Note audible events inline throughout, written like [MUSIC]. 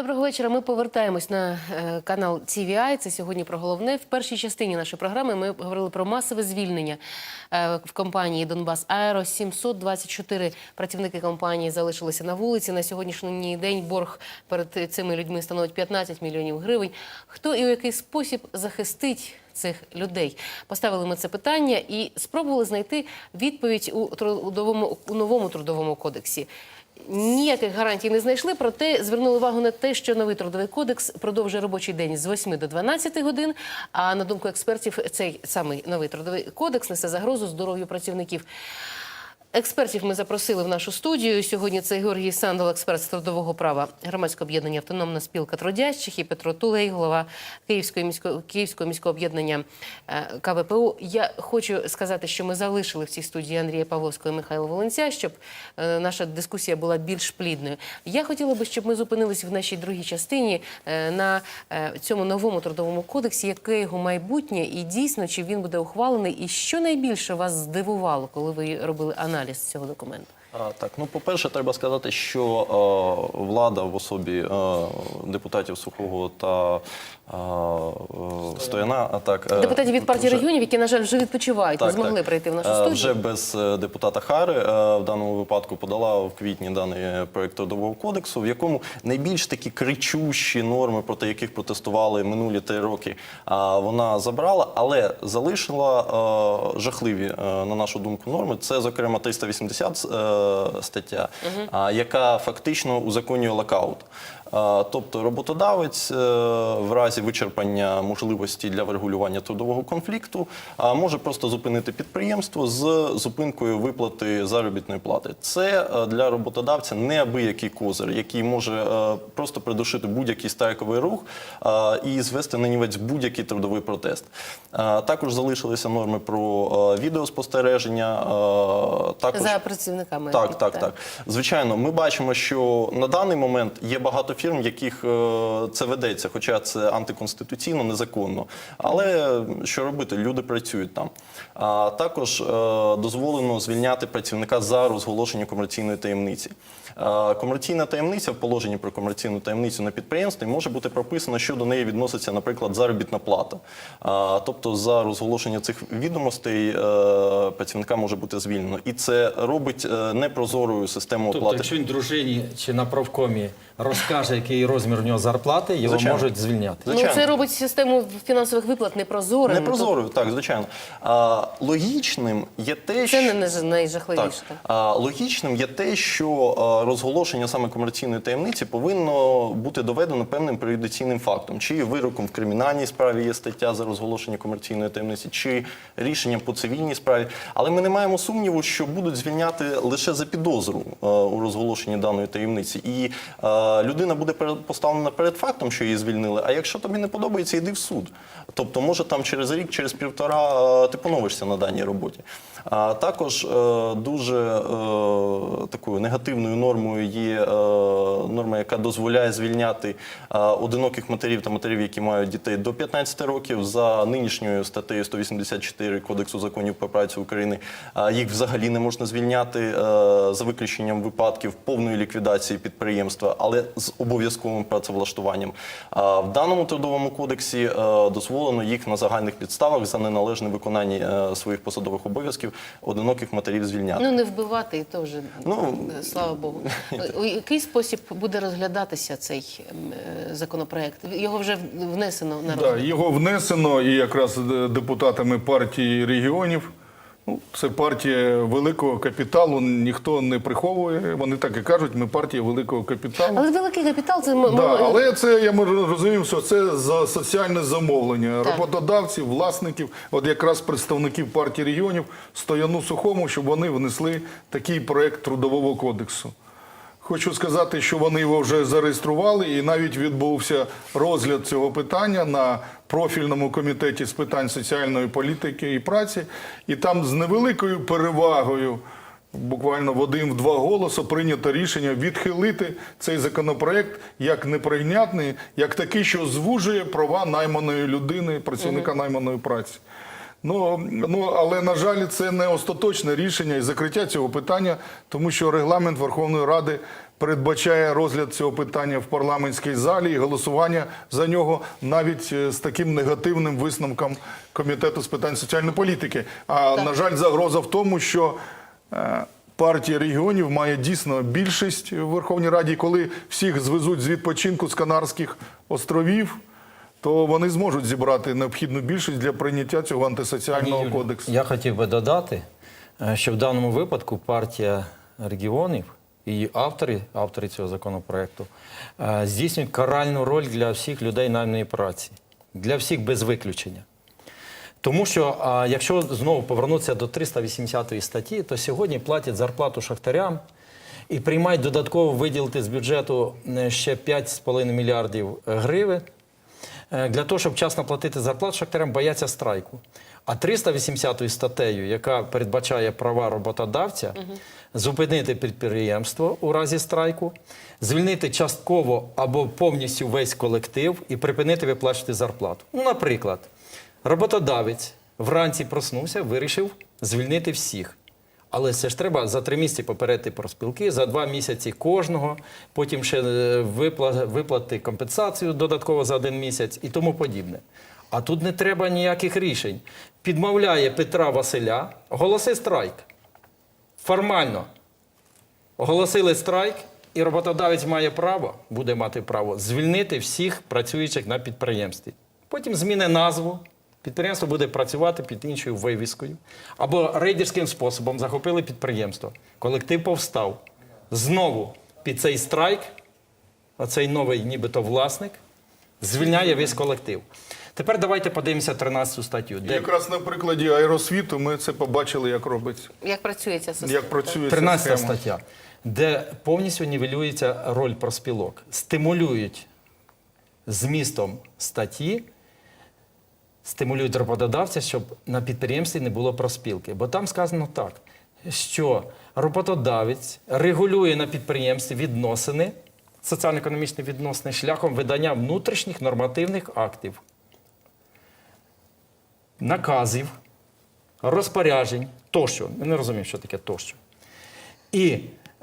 Доброго вечора. Ми повертаємось на е, канал TVI. Це сьогодні про головне. В першій частині нашої програми ми говорили про масове звільнення е, в компанії Донбас Аеро. 724 працівники компанії залишилися на вулиці. На сьогоднішній день борг перед цими людьми становить 15 мільйонів гривень. Хто і у який спосіб захистить? Цих людей поставили ми це питання і спробували знайти відповідь у трудовому у новому трудовому кодексі. Ніяких гарантій не знайшли, проте звернули увагу на те, що новий трудовий кодекс продовжує робочий день з 8 до 12 годин. А на думку експертів, цей самий новий трудовий кодекс несе загрозу здоров'ю працівників. Експертів ми запросили в нашу студію. Сьогодні це Георгій Сандал, експерт з трудового права громадського об'єднання Автономна спілка трудящих і Петро Тулей, голова Київської міського Київського міського об'єднання е, КВПУ. Я хочу сказати, що ми залишили в цій студії Андрія Павловського і Михайла Волонця, щоб е, наша дискусія була більш плідною. Я хотіла би, щоб ми зупинилися в нашій другій частині е, на цьому новому трудовому кодексі, яке його майбутнє, і дійсно чи він буде ухвалений, і що найбільше вас здивувало, коли ви робили аналіз цього документу? Так, ну по-перше, треба сказати, що е, влада в особі е, депутатів Сухого та Стояна, а так е, Депутатів від партії вже- регіонів, які, на жаль, вже відпочивають, не змогли так. прийти в нашу Е, студію. Вже без е, депутата Хари е, в даному випадку подала в квітні даний проєкт трудового кодексу, в якому найбільш такі кричущі норми, проти яких протестували минулі три роки, вона забрала, але залишила е, жахливі, е, на нашу думку, норми. Це, зокрема, 380 е, стаття, а, яка фактично узаконює локаут. Тобто роботодавець е, в разі вичерпання можливості для врегулювання трудового конфлікту може просто зупинити підприємство з зупинкою виплати заробітної плати. Це е, для роботодавця неабиякий козир, який може е, просто придушити будь-який страйковий рух і звести на нівець будь-який трудовий протест. Також залишилися норми про відеоспостереження. Також За працівниками. так, так, так. Звичайно, ми бачимо, що на даний момент є багато фірм, в яких е, це ведеться, хоча це антиконституційно, незаконно. Але що робити? Люди працюють там. А також е, дозволено звільняти працівника за розголошення комерційної таємниці. Комерційна таємниця в положенні про комерційну таємницю на підприємстві може бути прописано, що до неї відноситься, наприклад, заробітна плата. Тобто за розголошення цих відомостей е, працівника може бути звільнено. І це робить е, непрозорою систему Тобто, оплати. якщо він дружині чи на правкомі розкаже, який розмір в нього зарплати, його Звичайно. можуть звільняти. Ну, це робить систему фінансових виплат непрозорою. Непрозорою, так, звичайно. А, логічним є те, Це що... не най- найжахливіше. Так. А, логічним є те, що а, розголошення саме комерційної таємниці повинно бути доведено певним преюдиційним фактом, чи вироком в кримінальній справі є стаття за розголошення комерційної таємниці, чи рішенням по цивільній справі. Але ми не маємо сумніву, що будуть звільняти лише за підозру у розголошенні даної таємниці. І людина буде поставлена перед фактом, що її звільнили. А якщо тобі не подобається, йди в суд. Тобто, може там через рік, через півтора ти поновишся на даній роботі. А також е, дуже е, такою негативною нормою є е, норма, яка дозволяє звільняти е, одиноких матерів та матерів, які мають дітей до 15 років. За нинішньою статтею 184 Кодексу законів про працю України е, їх взагалі не можна звільняти за виключенням випадків повної ліквідації підприємства, але з обов'язковим працевлаштуванням. В даному трудовому кодексі дозволено їх на загальних підставах за неналежне виконання своїх посадових обов'язків одиноких матерів звільняти. Ну, не вбивати і теж, Ну, слава Богу. У який спосіб буде розглядатися цей е, законопроект? Його вже внесено на Да, розгляд. його внесено і якраз е, депутатами партії регіонів. Ну, це партія великого капіталу, ніхто не приховує. Вони так і кажуть, ми партія великого капіталу. Але великий капітал це Да, але це я ми розумію, що це за соціальне замовлення Так. роботодавців, власників, от якраз представників партії регіонів Стояну Сухому, щоб вони внесли такий проект трудового кодексу. Хочу сказати, що вони його вже зареєстрували, і навіть відбувся розгляд цього питання на профільному комітеті з питань соціальної політики і праці. І там з невеликою перевагою, буквально в один в два голоси, прийнято рішення відхилити цей законопроект як неприйнятний, як такий, що звужує права найманої людини, працівника найманої праці. Ну, ну, але, на жаль, це не остаточне рішення і закриття цього питання, тому що регламент Верховної Ради передбачає розгляд цього питання в парламентській залі і голосування за нього навіть е, з таким негативним висновком Комітету з питань соціальної політики. А, на жаль, загроза в тому, що е, партія регіонів має дійсно більшість в Верховній Раді, коли всіх звезуть з відпочинку з Канарських островів, то вони зможуть зібрати необхідну більшість для прийняття цього антисоціального Юлі, кодексу. Я хотів би додати, е, що в даному випадку партія регіонів і автори, автори цього законопроекту, е, здійснюють каральну роль для всіх людей найманої праці, для всіх без виключення. Тому що якщо знову повернутися до 380 статті, то сьогодні платять зарплату шахтарям і приймають додатково виділити з бюджету е, ще 5,5 мільярдів гривень для того, щоб вчасно платити зарплату шахтарям, бояться страйку. А 380 статтею, яка передбачає права роботодавця, зупинити підприємство у разі страйку, звільнити частково або повністю весь колектив і припинити виплачувати зарплату. Ну, наприклад, роботодавець вранці проснувся, вирішив звільнити всіх. Але це ж треба за три місяці попередити профспілки, за два місяці кожного, потім ще е, виплати компенсацію додатково за один місяць і тому подібне. А тут не треба ніяких рішень. Підмовляє Петра Василя, оголоси страйк. Формально оголосили страйк, і роботодавець має право, буде мати право звільнити всіх працюючих на підприємстві. Потім зміни назву. Підприємство буде працювати під іншою вивіскою. Або рейдерським способом захопили підприємство. Колектив повстав. Знову під цей страйк, оцей новий нібито власник, звільняє весь колектив. Тепер давайте подивимося 13 статтю. Де якраз на прикладі аеросвіту ми це побачили, як робиться, Як працює ця система? як працює 13 схема. стаття, де повністю нівелюється роль проспілок. Стимулюють змістом статті, стимулюють роботодавця, щоб на підприємстві не було проспілки. Бо там сказано так, що роботодавець регулює на підприємстві відносини, соціально-економічні відносини шляхом видання внутрішніх нормативних актів, наказів, розпоряджень тощо. Ми не розуміємо, що таке тощо. І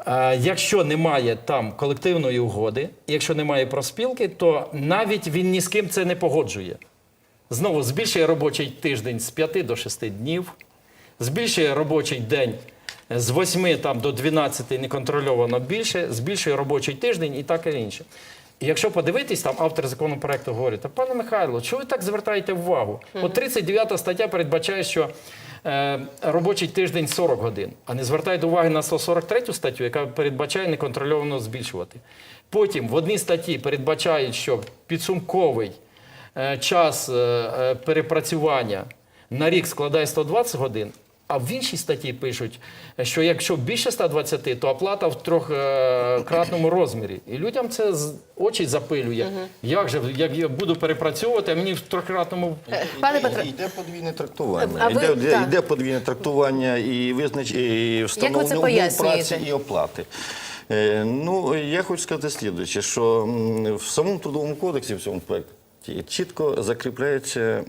е, якщо немає там колективної угоди, якщо немає проспілки, то навіть він ні з ким це не погоджує. Знову збільшує робочий тиждень з 5 до 6 днів, збільшує робочий день з 8 там, до 12 неконтрольовано більше, збільшує робочий тиждень і так і інше. І якщо подивитись, там автор законопроекту говорить, та пане Михайло, чого ви так звертаєте увагу? От 39 стаття передбачає, що е, робочий тиждень 40 годин, а не звертаєте уваги на 143 статтю, яка передбачає неконтрольовано збільшувати. Потім в одній статті передбачають, що підсумковий час е, е, перепрацювання на рік складає 120 годин. А в іншій статті пишуть, що якщо більше 120, то оплата в трьохкратному розмірі. І людям це очі запилює. Як же як я буду перепрацьовувати, а мені в трьохкратному Пане Петро, Йде подвійне трактування. Ви- йде, так. йде подвійне трактування і визнач і встановлення умов праці і оплати. Е, ну, я хочу сказати слідуюче, що в самому трудовому кодексі в цьому проєкті чітко закріпляється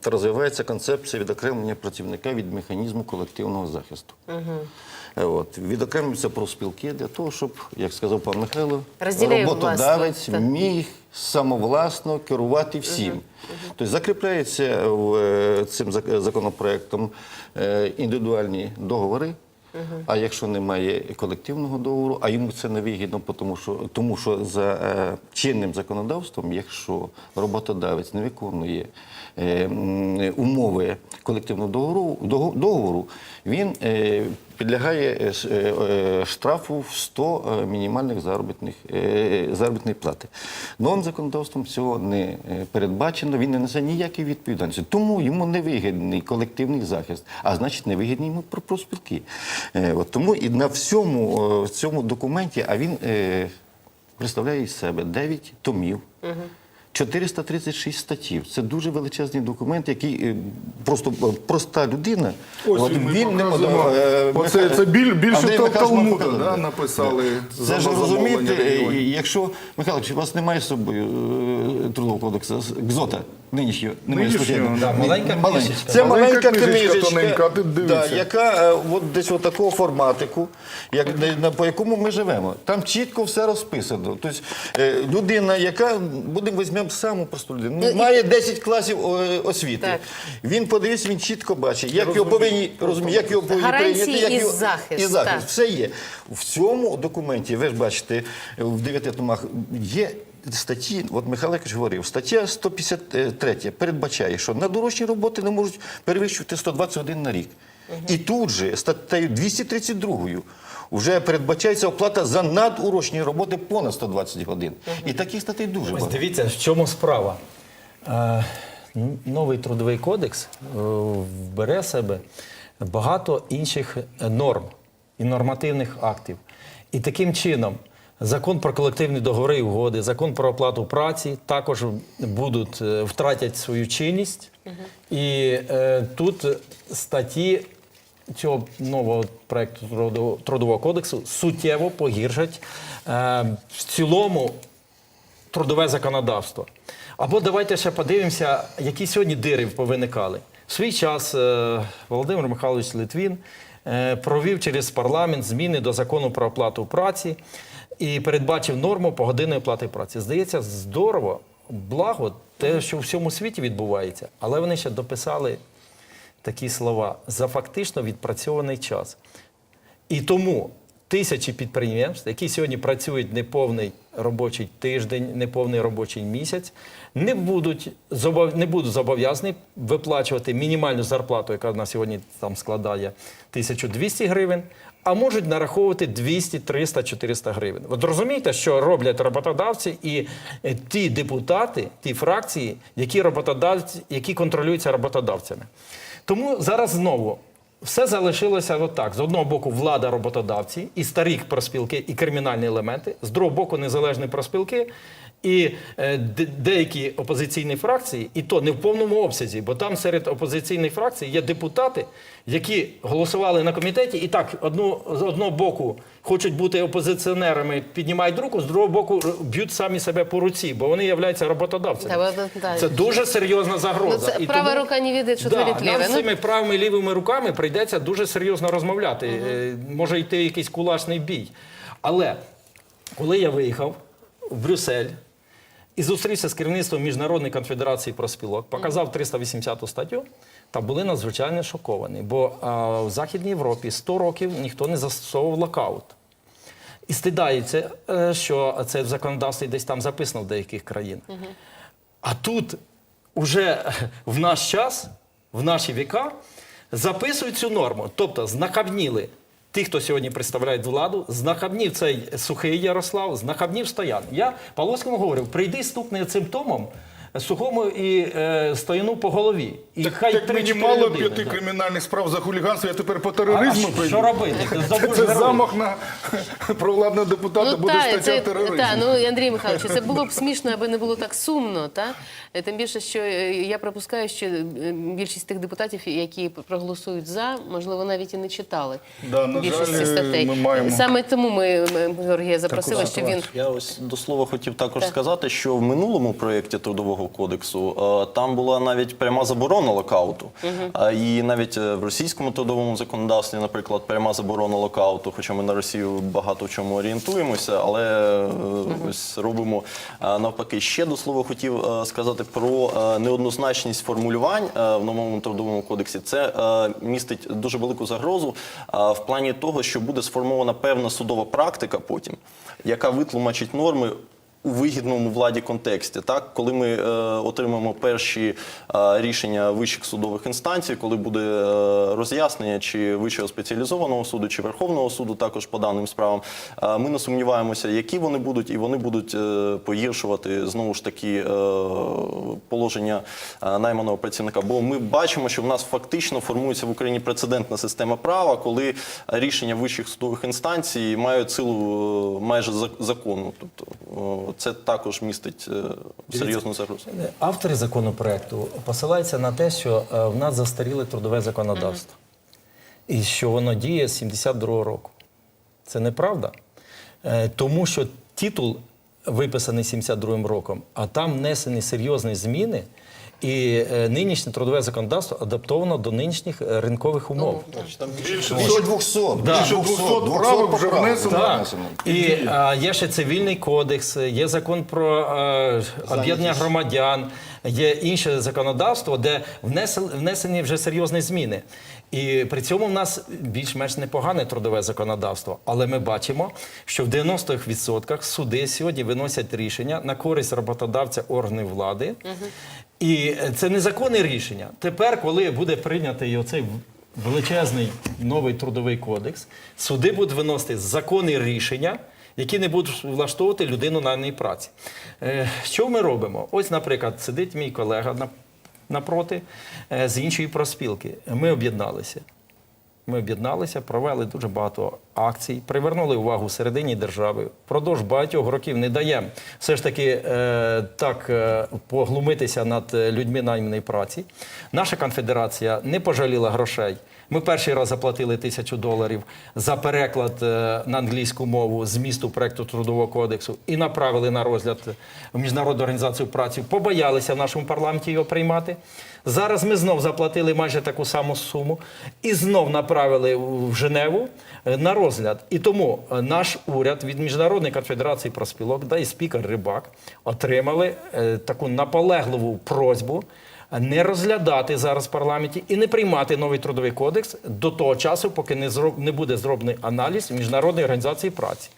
та розвивається концепція відокремлення працівника від механізму колективного захисту. Е, От, відокремлюються профспілки для того, щоб, як сказав пан Михайло, Розділяє роботодавець власне, так. міг самовласно керувати всім. Тобто закріпляється в, е, цим зак- законопроектом е, індивідуальні договори. А якщо немає колективного договору, а йому це не вигідно, тому що, тому що за е, чинним законодавством, якщо роботодавець не виконує умови колективного договору, договору він е, підлягає е, е, е, штрафу в 100 е, мінімальних заробітних е, заробітної плати. Новим законодавством цього не е, передбачено, він не несе ніякої відповідальності. Тому йому не вигідний колективний захист, а значить не вигідні йому про- профспілки. Е, От тому і на всьому е, цьому документі, а він е, представляє із себе 9 томів. 436 статтів. Це дуже величезний документ, який е, просто е, проста людина. Ось от він, не подав. Оце, це біль, більше Талмуда да, написали. Це за ж розумієте, якщо Михайлович, у вас немає з собою е, трудового кодексу, Гзота нинішнього, немає да, маленька книжечка. Це Маленька маленька книжечка книжечка, тоненька, ти да, яка е, от десь от такого форматику, як, де- на- по якому ми живемо. Там чітко все розписано. Тобто е, людина, яка, будемо візьмемо саму просту людину, Ну, має 10 класів е, освіти. Так. Він подивився, він чітко бачить, як його повинні розуміти, як його повинні Гарантії прийняти, як і його захист, і захист. так. Все є. В цьому документі, ви ж бачите, в 9 томах є статті, от Михайло Якович говорив, стаття 153 передбачає, що надурочні роботи не можуть перевищувати 121 на рік. І тут же статтею 232 вже передбачається оплата за надурочні роботи понад 120 годин. І таких статей дуже Ось багато. дивіться, в чому справа. Е, Новий трудовий кодекс е, бере себе багато інших норм і нормативних актів. І таким чином закон про колективні договори і угоди, закон про оплату праці також будуть е, втратять свою чинність. І е, тут статті цього нового трудового- трудового кодексу суттєво погіршать е, в цілому трудове законодавство. Або давайте ще подивимося, які сьогодні дири повиникали. В свій час е, Володимир Михайлович Литвін е, провів через парламент зміни до закону про оплату праці і передбачив норму погодинної плати праці. Здається, здорово, благо те, що у всьому світі відбувається, але вони ще дописали такі слова за фактично відпрацьований час. І тому тисячі підприємств, які сьогодні працюють неповний робочий тиждень, неповний робочий місяць, не будуть, не будуть зобов'язані виплачувати мінімальну зарплату, яка на сьогодні там складає 1200 гривень, а можуть нараховувати 200, 300, 400 гривень. От розумієте, що роблять роботодавці і е, ті депутати, ті фракції, які роботодавці, які контролюються роботодавцями. Тому зараз знову все залишилося отак. З одного боку, влада роботодавці і старі проспілки, і кримінальні елементи, з другого боку, незалежні проспілки. І е, деякі опозиційні фракції, і то не в повному обсязі, бо там серед опозиційних фракцій є депутати, які голосували на комітеті, і так одну, з одного боку хочуть бути опозиціонерами, піднімають руку, з другого боку б'ють самі себе по руці, бо вони являються роботодавцями. Це дуже серйозна Ну, загроза. це І права тому- рука не відає, що Да, творить нам ліве. з Ну, цими правими лівими руками прийдеться дуже серйозно розмовляти. Е, Може йти якийсь кулачний бій. Але коли я виїхав в Брюссель і зустрівся з керівництвом Міжнародної конфедерації проспілок, показав 380 статтю, та були надзвичайно шоковані. Бо а, в Західній Європі 100 років ніхто не застосовував локаут. І стидається, е, що це в законодавстві десь там записано в деяких країнах. А тут уже [LAUGHS] в наш час, в наші віка, записують цю норму. Тобто знахабніли ті, хто сьогодні представляють владу, знахабнів цей сухий Ярослав, знахабнів Стоян. Я Павловському говорив, прийди стукни цим томом сухому і е, стояну по голові. І хай Так мені мало людини, п'яти да. кримінальних справ за хуліганство, я тепер по А, а тероризму що, прийду. що робити? Ти Це, [LAUGHS] забудь це замах на [LAUGHS] провладного депутата, буде та, стаття це, тероризму. та, ну, Андрій Михайлович, це було б [LAUGHS] смішно, аби не було так сумно. Та? Е, Тим більше, що е, я припускаю, що е, більшість тих депутатів, які проголосують за, можливо, навіть і не читали Да, на більшості жаль, статей. ми маємо Саме тому ми, ми Георгія запросили, що він Я ось до слова хотів також Так. сказати, що в минулому проєкті трудового кодексу е, там була навіть пряма заборона локауту. Е, І навіть е, в російському трудовому законодавстві, наприклад, пряма заборона локауту, хоча ми на Росію багато в чому орієнтуємося, але е, ось робимо навпаки. Ще до слова хотів сказати про неоднозначність формулювань в новому трудовому кодексі. Це містить дуже велику загрозу в плані того, що буде сформована певна судова практика потім, яка витлумачить норми. У вигідному владі контексті, так коли ми е, отримаємо перші е, рішення вищих судових інстанцій, коли буде е, роз'яснення чи вищого спеціалізованого суду, чи Верховного суду, також по даним справам, е, ми не сумніваємося, які вони будуть, і вони будуть е, погіршувати знову ж таки е, положення е, найманого працівника. Бо ми бачимо, що в нас фактично формується в Україні прецедентна система права, коли рішення вищих судових інстанцій мають силу е, майже закону. Тобто, е, це також містить е, серйозну загрозу. Автори законопроекту посилаються на те, що е, в нас застаріле трудове законодавство. І що воно діє з 72-го року. Це неправда. Е, Тому що титул виписаний 72-м роком, а там внесені серйозні зміни, і е, нинішнє трудове законодавство адаптовано до нинішніх е, ринкових умов. Більше Більше 200. Більше 200 правок вже внесено. І є ще цивільний кодекс, є закон про е, об'єднання громадян, є інше законодавство, де внесен- внесені вже серйозні зміни. І при цьому в нас більш-менш непогане трудове законодавство. Але ми бачимо, що в 90-х відсотках суди сьогодні виносять рішення на користь роботодавця органів влади. І це незаконне рішення. Тепер, коли буде прийнятий оцей величезний новий трудовий кодекс, суди будуть виносити законні рішення, які не будуть влаштовувати людину на ній праці. Е, що ми робимо? Ось, наприклад, сидить мій колега напроти е, з іншої проспілки. Ми об'єдналися. Ми об'єдналися, провели дуже багато акцій, привернули увагу середині держави. Впродовж багатьох років не дає все ж таки е, так е, поглумитися над людьми найманої праці. Наша конфедерація не пожаліла грошей. Ми перший раз заплатили тисячу доларів за переклад е, на англійську мову змісту проекту трудового кодексу і направили на розгляд в міжнародну організацію праці. Побоялися в нашому парламенті його приймати. Зараз ми знов заплатили майже таку саму суму і знов направили в Женеву е, на розгляд. І тому е, наш уряд від Міжнародної конфедерації проспілок да і спікер Рибак отримали таку наполегливу просьбу не розглядати зараз в парламенті і не приймати новий трудовий кодекс до того часу, поки не зроб, не буде зроблений аналіз міжнародної організації праці.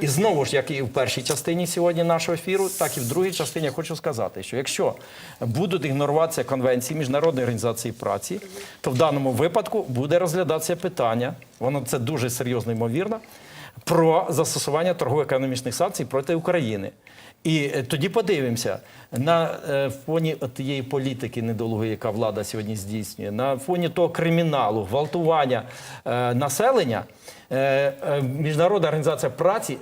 І знову ж, як і в першій частині сьогодні нашого ефіру, так і в другій частині я хочу сказати, що якщо будуть ігноруватися конвенції міжнародної організації праці, то в даному випадку буде розглядатися питання. Воно це дуже серйозно ймовірно. Про застосування торгово-економічних санкцій проти України. І е, тоді подивимося. На е, фоні тієї політики недолугої, яка влада сьогодні здійснює, на фоні того криміналу, гвалтування е, населення, Міжнародна організація праці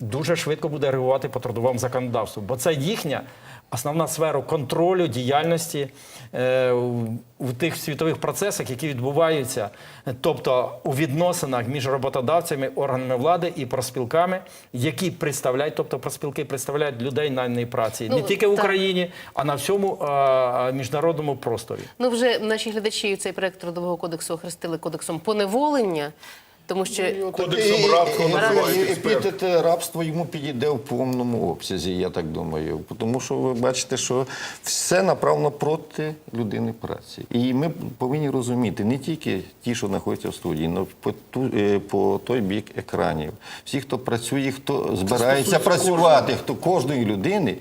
дуже швидко буде реагувати по трудовому законодавству, бо це їхня основна сфера контролю діяльності е, у, у тих світових процесах, які відбуваються, тобто у відносинах між роботодавцями, органами влади і проспілками, які представляють, тобто проспілки представляють людей найманої праці не Ну, тільки в так. Україні, а на всьому е, міжнародному просторі. Ну, вже наші глядачі цей проект трудового кодексу охрестили кодексом поневолення, тому що Кодексом рабства називають. Епітет рабство йому підійде в повному обсязі, я так думаю. Тому що ви бачите, що все направлено проти людини праці. І ми повинні розуміти не тільки ті, що знаходяться в студії, але по, ту, е, по той бік екранів. Всі, хто працює, хто збирається працювати, хто кожної людини.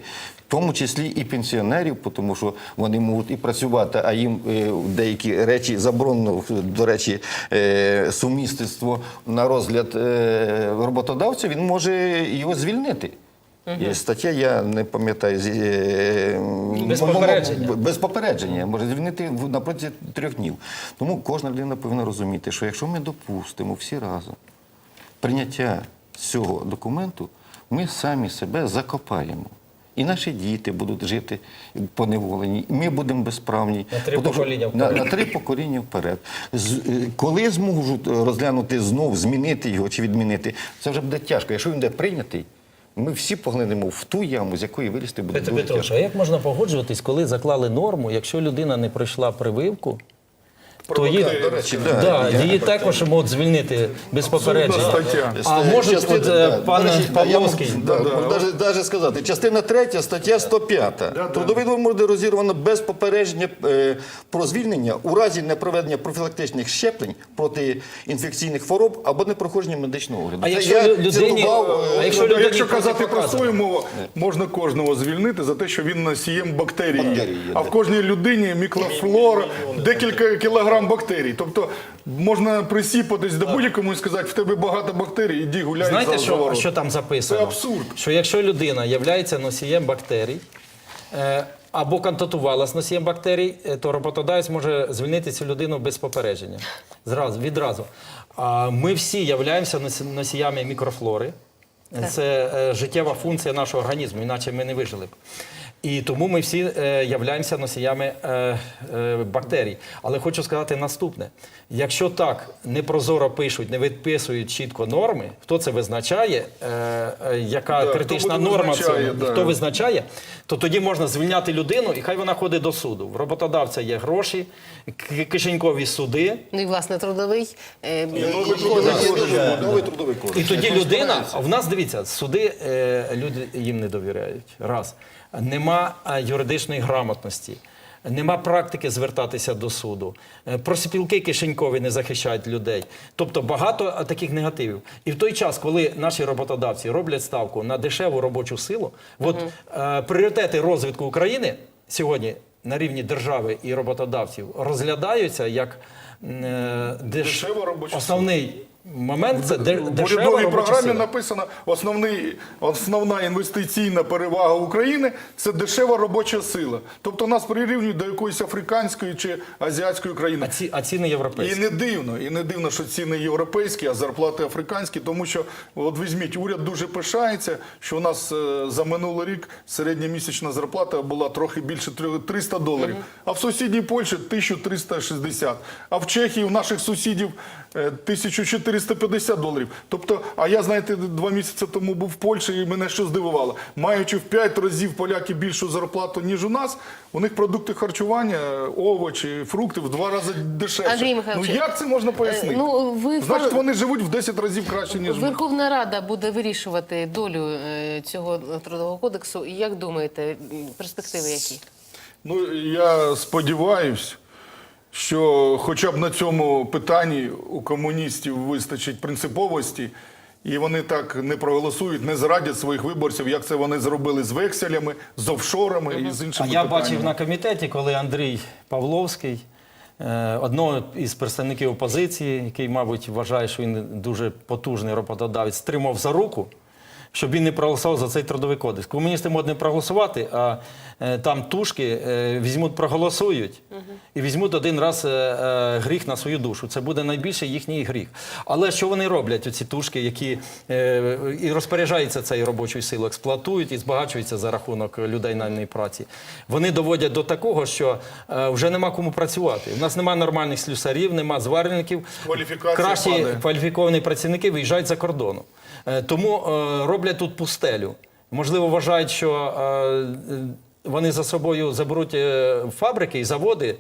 Тому числі і пенсіонерів, тому що вони можуть і працювати, а їм е, деякі речі заборонено, до речі, е, сумісництво на розгляд е, роботодавця, він може його звільнити. Є стаття, я не пам'ятаю, Без попередження. без попередження може звільнити на протязі трьох днів. Тому кожна людина повинна розуміти, що якщо ми допустимо всі разом прийняття цього документу, ми самі себе закопаємо. І наші діти будуть жити поневолені, і ми будемо безправні. На три покоління на, вперед. на три покоління вперед. З- е, коли зможуть розглянути знов, змінити його чи відмінити, це вже буде тяжко. Якщо він буде прийнятий, ми всі поглинемо в ту яму, з якої вилізти буде Петро дуже Петрович, тяжко. а як можна погоджуватись, коли заклали норму, якщо людина не пройшла прививку, то її, До речі, да, да, я- її також можуть звільнити без попередження. стаття. А Частина- от, е, да, пан я можу- да, Да, да. навіть- навіть сказати, частина 3, стаття 105. да. Трудовий договір буде розірвано без попередження е, про звільнення у разі непроведення профілактичних щеплень проти інфекційних хвороб або непроходження медичного огляду. А Це якщо я людині- цитував, е, а якщо Ну, людині якщо казати протипоказано. простою мовою, можна кожного звільнити за те, що він носієм бактерії. Бактерії, а да. в кожній людині мікрофлора, декілька кілограм бактерій. Тобто можна присіпатись до будь-якому і сказати, в тебе багато бактерій, іди гуляй Знаєте, за що, що там записано? Це абсурд. Що якщо людина є носієм бактерій, е, або контактувала з носієм бактерій, е, то роботодавець може звільнити цю людину без попередження. Зразу, відразу. А ми всі являємося носіями мікрофлори. Це е, життєва функція нашого організму, іначе ми не вижили б. І тому ми всі е, являємося носіями е, е, бактерій. Але хочу сказати наступне: якщо так непрозоро пишуть, не відписують чітко норми, хто це визначає, е, е, яка Да, критична буде норма визначає, цього, да. хто визначає, то тоді можна звільняти людину, і хай вона ходить до суду. В роботодавця є гроші, кишенькові суди. Ну і власне трудовий е, новий кодекс. Новий трудовий кодекс. І тоді людина, в нас дивіться, суди е, люди їм не довіряють. Раз. Нема е, юридичної грамотності. Нема практики звертатися до суду. Е, Проспілки кишенькові не захищають людей. Тобто багато таких негативів. І в той час, коли наші роботодавці роблять ставку на дешеву робочу силу, от е, пріоритети розвитку України сьогодні на рівні держави і роботодавців розглядаються як е, деш... Дешева робоча основний момент це в урядовій програмі написано основний основна інвестиційна перевага України це дешева робоча сила. Тобто нас прирівнюють до якоїсь африканської чи азіатської країни. А ці а ціни європейські і не дивно, і не дивно, що ціни європейські, а зарплати африканські, тому що от візьміть, уряд дуже пишається, що у нас е, за минулий рік середня місячна зарплата була трохи більше 300 доларів. Угу. А в сусідній Польщі 1360. А в Чехії в наших сусідів е, 1400. 450 доларів. Тобто, а я знаєте, два місяці тому був в Польщі, і мене що здивувало, маючи в 5 разів поляки більшу зарплату ніж у нас. У них продукти харчування, е, овочі, фрукти в два рази дешевше. Андрій Михайлович, ну як це можна е, пояснити? Ну ви значить, вони живуть в 10 разів краще ніж ми. Верховна. Рада буде вирішувати долю е, цього трудового кодексу. Як думаєте, перспективи які? Ну я сподіваюсь що хоча б на цьому питанні у комуністів вистачить принциповості, і вони так не проголосують, не зрадять своїх виборців, як це вони зробили з векселями, з офшорами і з А іншими я питаннями. бачив на комітеті, коли Андрій Павловський, е, одного із представників опозиції, який, мабуть, вважає, що він дуже потужний роботодавець, стримав за руку. Щоб він не проголосував за цей трудовий кодекс. Комуністи можуть не проголосувати, а е, там тушки е, візьмуть, проголосують і візьмуть один раз е, гріх на свою душу. Це буде найбільший їхній гріх. Але що вони роблять, оці тушки, які і розпоряджаються цією робочою силою, експлуатують і збагачуються за рахунок людей найманої праці. Вони доводять до такого, що вже нема кому працювати. У нас немає нормальних слюсарів, нема зварювальників. Кваліфікація Кращі падає. кваліфіковані працівники виїжджають за кордону. Е, Тому е, роблять тут пустелю. Можливо, вважають, що е, вони за собою заберуть фабрики і заводи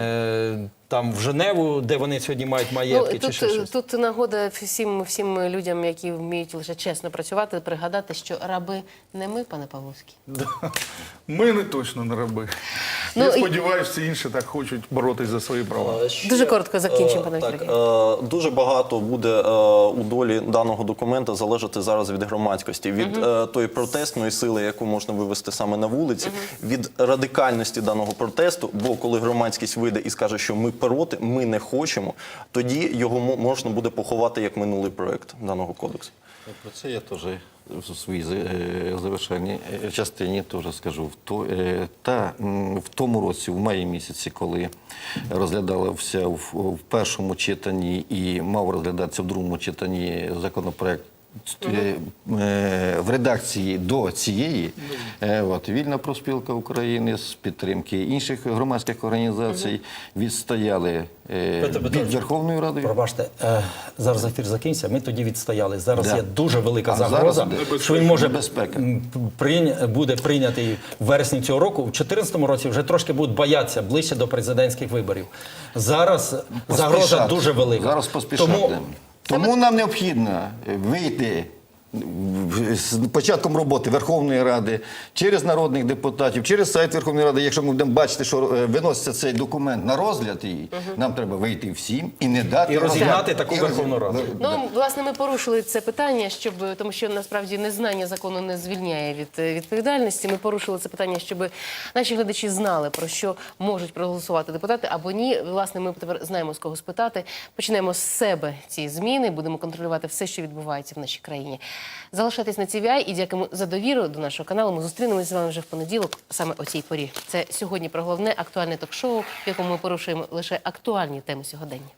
е, там в Женеву, де вони сьогодні мають маєтки, ну, чи тут, ще щось. тут нагода всім, всім людям, які вміють лише чесно працювати, пригадати, що раби не ми, пане Павловський. Ми не точно не раби. Ну, я сподіваюся, всі інші так хочуть боротись за свої права. Ще, Дуже коротко закінчимо, е, пане Так, е, дуже багато буде е, у долі даного документа залежати зараз від громадськості, від е, тої протестної сили, яку можна вивести саме на вулиці, від радикальності даного протесту. Бо коли громадськість вийде і скаже, що ми проти, ми не хочемо, тоді його можна буде поховати як минулий проект даного кодексу. Про це я теж в своїй е, завершальній е, частині теж скажу. Е, та, в тому році, в маї місяці, коли розглядався в, першому читанні і мав розглядатися в другому читанні законопроект в редакції до цієї, е, от, Вільна проспілка України з підтримки інших громадських організацій відстояли е, від Верховної Ради. Пробачте, е, зараз ефір закінчиться. Ми тоді відстояли. Зараз Да. є дуже велика А загроза, що він може Небезпека. буде прийнятий в вересні цього року. В 2014 році вже трошки будуть боятися ближче до президентських виборів. Зараз загроза дуже велика. Зараз поспішати. Тому Тому, нам необхідно вийти з початком роботи Верховної Ради через народних депутатів, через сайт Верховної Ради. Якщо ми будемо бачити, що е, виноситься цей документ на розгляд її, нам треба вийти всім і не дати І розігнати таку І Верховну Раду. Ну, власне, ми порушили це питання, щоб тому, що насправді незнання закону не звільняє від е, відповідальності. Ми порушили це питання, щоб наші глядачі знали про що можуть проголосувати депутати або ні. Власне, ми тепер знаємо з кого спитати. Почнемо з себе ці зміни. Будемо контролювати все, що відбувається в нашій країні. Залишайтесь на TVI і дякуємо за довіру до нашого каналу. Ми зустрінемося з вами вже в понеділок, саме о цій порі. Це сьогодні про головне актуальне ток-шоу, в якому ми порушуємо лише актуальні теми сьогодення.